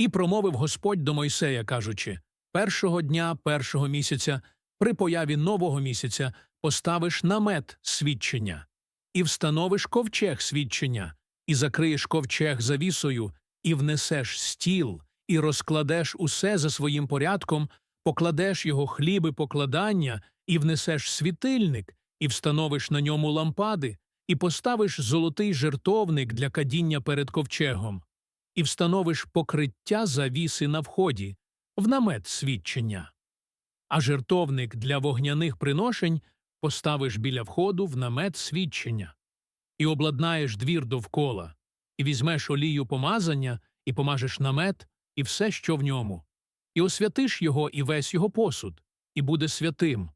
І промовив Господь до Мойсея, кажучи першого дня першого місяця, при появі нового місяця, поставиш намет свідчення, і встановиш ковчег свідчення, і закриєш ковчег завісою, і внесеш стіл, і розкладеш усе за своїм порядком, покладеш його хліби покладання, і внесеш світильник, і встановиш на ньому лампади, і поставиш золотий жертовник для кадіння перед ковчегом, і встановиш покриття завіси на вході, в намет свідчення. А жертовник для вогняних приношень поставиш біля входу в намет свідчення, і обладнаєш двір довкола, і візьмеш олію помазання, і помажеш намет, і все, що в ньому, і освятиш його і весь його посуд, і буде святим,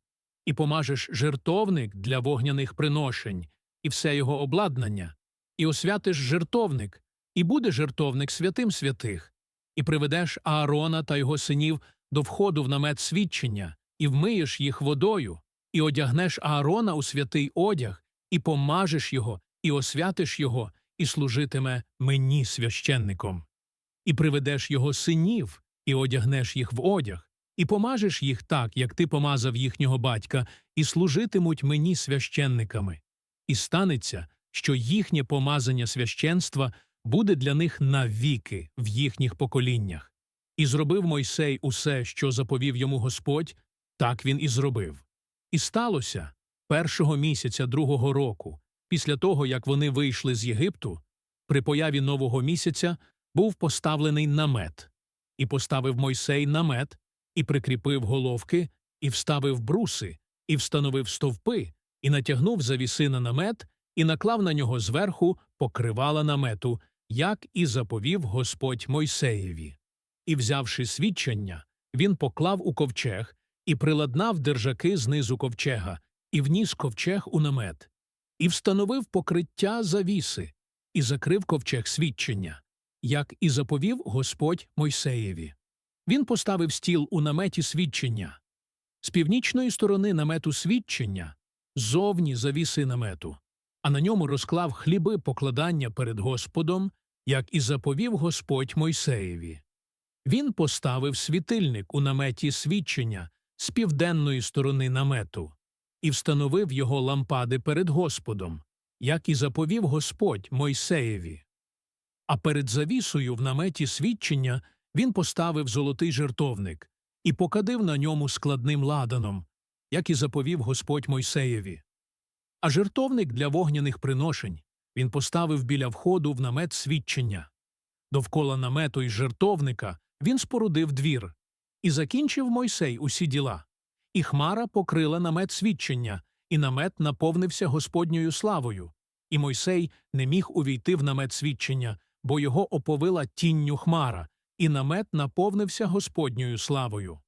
і помажеш жертовник для вогняних приношень, і все його обладнання, і освятиш жертовник, і буде жертовник святим святих, і приведеш Аарона та його синів до входу в намет свідчення, і вмиєш їх водою, і одягнеш Аарона у святий одяг, і помажеш його, і освятиш його, і служитиме мені священником. І приведеш його синів, і одягнеш їх в одяг, і помажеш їх так, як ти помазав їхнього батька, і служитимуть мені священниками. І станеться, що їхнє помазання священства буде для них навіки в їхніх поколіннях. І зробив Мойсей усе, що заповів йому Господь, так він і зробив. І сталося першого місяця другого року, після того, як вони вийшли з Єгипту, при появі нового місяця був поставлений намет, і поставив Мойсей намет, і прикріпив головки, і вставив бруси, і встановив стовпи, і натягнув завіси на намет, і наклав на нього зверху покривала намету, як і заповів Господь Мойсеєві. І, взявши свідчення, він поклав у ковчег і приладнав держаки знизу ковчега, і вніс ковчег у намет, і встановив покриття завіси, і закрив ковчег свідчення, як і заповів Господь Мойсеєві. Він поставив стіл у наметі свідчення. З північної сторони намету свідчення, зовні завіси намету, а на ньому розклав хліби покладання перед Господом, як і заповів Господь Мойсеєві. Він поставив світильник у наметі свідчення з південної сторони намету і встановив його лампади перед Господом, як і заповів Господь Мойсеєві. А перед завісою в наметі свідчення він поставив золотий жертовник і покадив на ньому складним ладаном, як і заповів Господь Мойсеєві. А жертовник для вогняних приношень він поставив біля входу в намет свідчення. Довкола намету й жертовника він спорудив двір, і закінчив Мойсей усі діла. І хмара покрила намет свідчення, і намет наповнився Господньою славою. І Мойсей не міг увійти в намет свідчення, бо його оповила тінню хмара, і намет наповнився Господньою славою.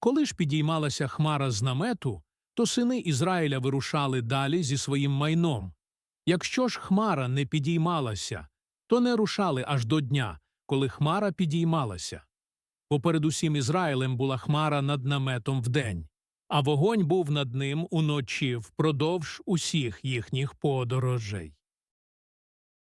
Коли ж підіймалася хмара з намету, то сини Ізраїля вирушали далі зі своїм майном. Якщо ж хмара не підіймалася, то не рушали аж до дня, коли хмара підіймалася. Бо перед усім Ізраїлем була хмара над наметом вдень, а вогонь був над ним уночі впродовж усіх їхніх подорожей.